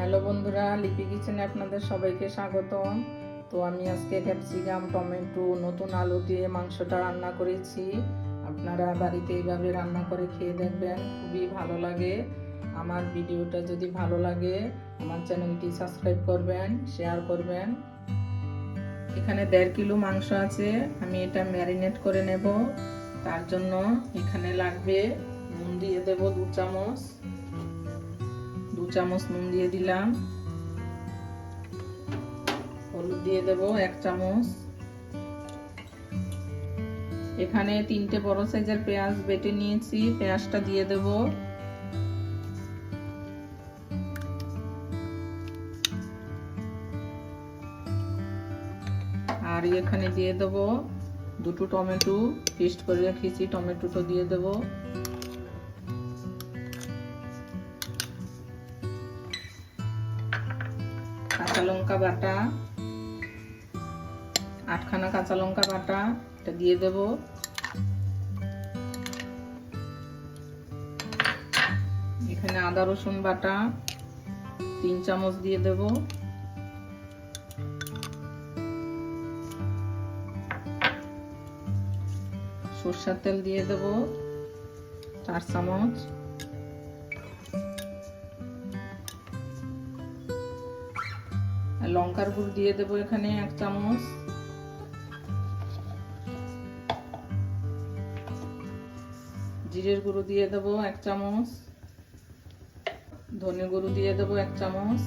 Hello বন্ধুরা, লিপি কিচেনে আপনাদের সবাইকে স্বাগতম। তো আমি আজকে ক্যাপসিকাম, টমেটো, নতুন আলু দিয়ে মাংসটা রান্না করেছি। আপনারা বাড়িতে এইভাবে রান্না করে খেয়ে দেখবেন, খুবই ভালো লাগে। আমার ভিডিওটা যদি ভালো লাগে, আমার চ্যানেলটি সাবস্ক্রাইব করবেন, শেয়ার করবেন। এখানে দেড় কিলো মাংস আছে, আমি এটা ম্যারিনেট করে নেব। তার জন্য এখানে লাগবে নুন দিয়ে দেবো দু চামচ। দু চামচ নুন দিয়ে দিলাম। হলুদ দিয়ে দেব এক চামচ। এখানে তিনটে বড় সাইজের পেঁয়াজ বেটে নিয়েছি, পেঁয়াজটা দিয়ে দেব। আর এখানে দিয়ে দেব দুটো টমেটো, পেস্ট করে রেখেছি, টমেটোটা দিয়ে দেবো। লঙ্কা বাটা, আটখানা কাঁচা লঙ্কা বাটা, এটা দিয়ে দেব। এখানে আদা রসুন বাটা, তিন চামচ দিয়ে দেব। সর্ষার তেল দিয়ে দেব, চার চামচ। লঙ্কার গুঁড়ো দিয়ে দেবো এখানে এক চামচ। জিরের গুঁড়ো দিয়ে দেবো এক চামচ। ধনে গুঁড়ো দিয়ে দেবো এক চামচ।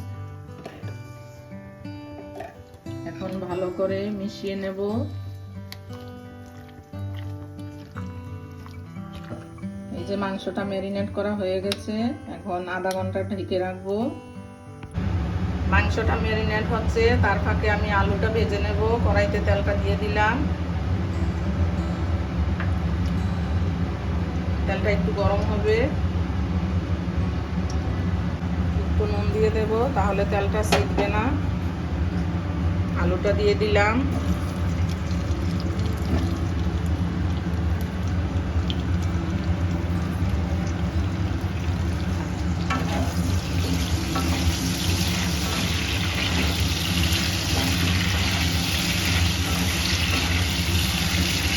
এখন ভালো করে মিশিয়ে নেব। এই যে মাংসটা ম্যারিনেট করা হয়ে গেছে, এখন আধা ঘণ্টা ঢেকে রাখব। মাংসটা ম্যারিনেট হচ্ছে, তার ফাঁকে আমি আলুটা ভেজে নেব, কড়াইতে তেলটা দিয়ে দিলাম। তেলটা একটু গরম হবে। একটু নুন দিয়ে দেব, তাহলে তেলটা শিখবে না। আলুটা দিয়ে দিলাম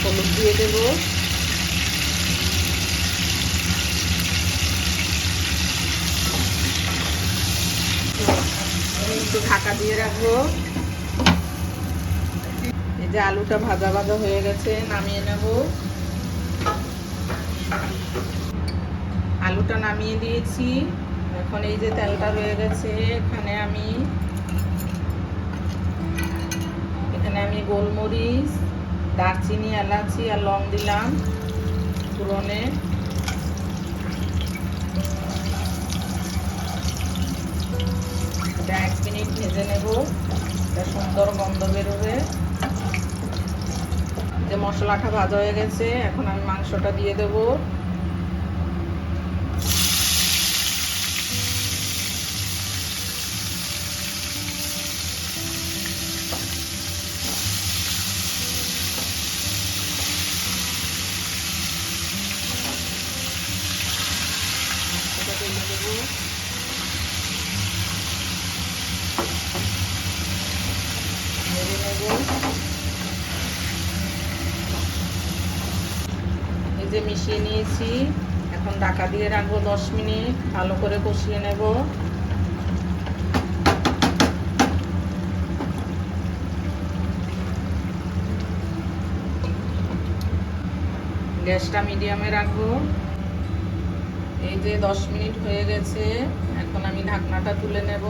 হলুদ দিয়ে দেব। একটু ঢাকা দিয়ে রাখব। এই যে আলুটা ভাজা ভাজা হয়ে গেছে, নামিয়ে নেব। আলুটা নামিয়ে দিয়েছি। এখন এই যে তেলটা রয়ে গেছে, এখানে আমি এখানে আমি গোলমরিচ দারচিনি, এলাচি আর লং দিলাম পুরনে এটা এক মিনিট ভেজে নেব। এটা সুন্দর গন্ধ বেরোবে। যে মশলাটা ভাজা হয়ে গেছে, এখন আমি মাংসটা দিয়ে দেব। এই যে মিশিয়ে নিয়েছি। এখন ঢাকা দিয়ে রাখব দশ মিনিট। ভালো করে কষিয়ে নেব। গ্যাসটা মিডিয়ামে রাখব। এই যে দশ মিনিট হয়ে গেছে, এখন আমি ঢাকনাটা তুলে নেব।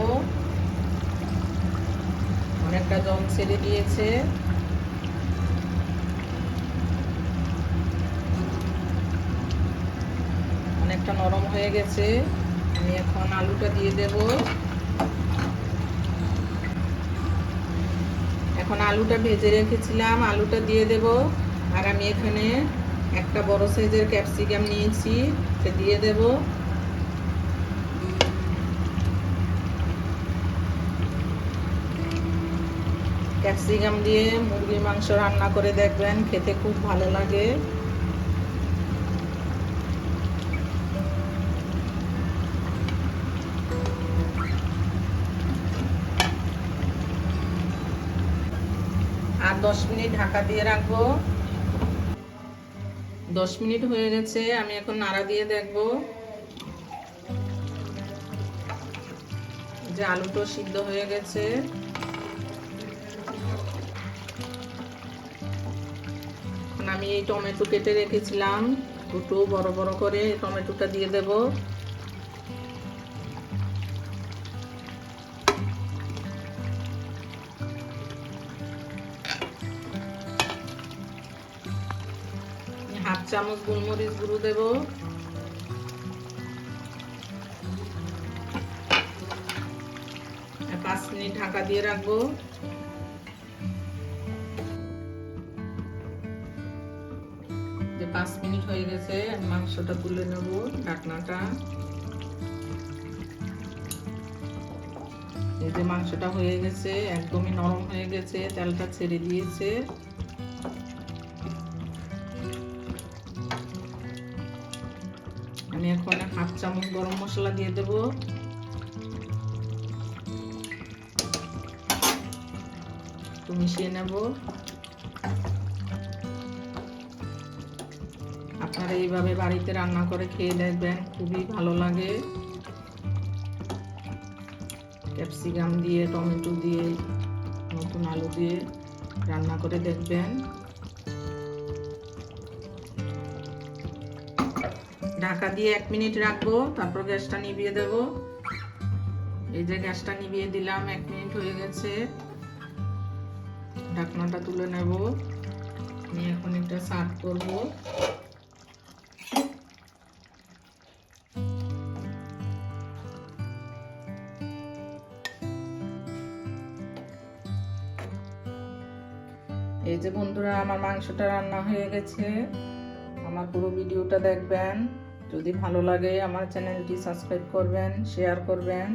অনেকটা জল ছেড়ে দিয়েছে। অনেকটা নরম হয়ে গেছে। আমি এখন আলুটা দিয়ে দেব। এখন আলুটা ভেজে রেখেছিলাম, আলুটা দিয়ে দেব। আর আমি এখানে একটা বড় সাইজের ক্যাপসিকাম নিয়েছি সে দিয়ে দেব। ক্যাপসিকাম দিয়ে মুরগির মাংস রান্না করে দেখবেন, খেতে খুব ভালো লাগে। আর দশ মিনিট ঢাকা দিয়ে রাখব। দশ মিনিট হয়ে গেছে, আমি এখন নাড়া দিয়ে দেখব। যে আলুটো সিদ্ধ হয়ে গেছে। আমি এই টমেটো কেটে রেখেছিলাম, দুটো বড় বড় করে। টমেটোটা দিয়ে দেব। চামচ গোলমরিচ গুঁড়ো দেব। পাঁচ মিনিট ঢাকা দিয়ে রাখব। পাঁচ মিনিট হয়ে গেছে মাংসটা তুলে নেব, ঢাকনাটা। এই যে মাংসটা হয়ে গেছে, একদমই নরম হয়ে গেছে, তেলটা ছেড়ে দিয়েছে। আমি এখন হাফ চামচ গরম মশলা দিয়ে দেব। একটু মিশিয়ে নেব। আপনারা এইভাবে বাড়িতে রান্না করে খেয়ে দেখবেন, খুবই ভালো লাগে। ক্যাপসিকাম দিয়ে, টমেটো দিয়ে, নতুন আলু দিয়ে রান্না করে দেখবেন। ঢাকা দিয়ে এক মিনিট রাখব, তারপর গ্যাসটা নিভিয়ে দেব। এই যে গ্যাসটা নিভিয়ে দিলাম, এক মিনিট হয়ে গেছে। ঢাকনাটা তুলে নেব। আমি এখন এটা সার্ভ করব। এই যে বন্ধুরা, আমার মাংসটা রান্না হয়ে গেছে। আমার পুরো ভিডিওটা দেখবেন। যদি ভালো লাগে আমার চ্যানেলটি সাবস্ক্রাইব করবেন শেয়ার করবেন।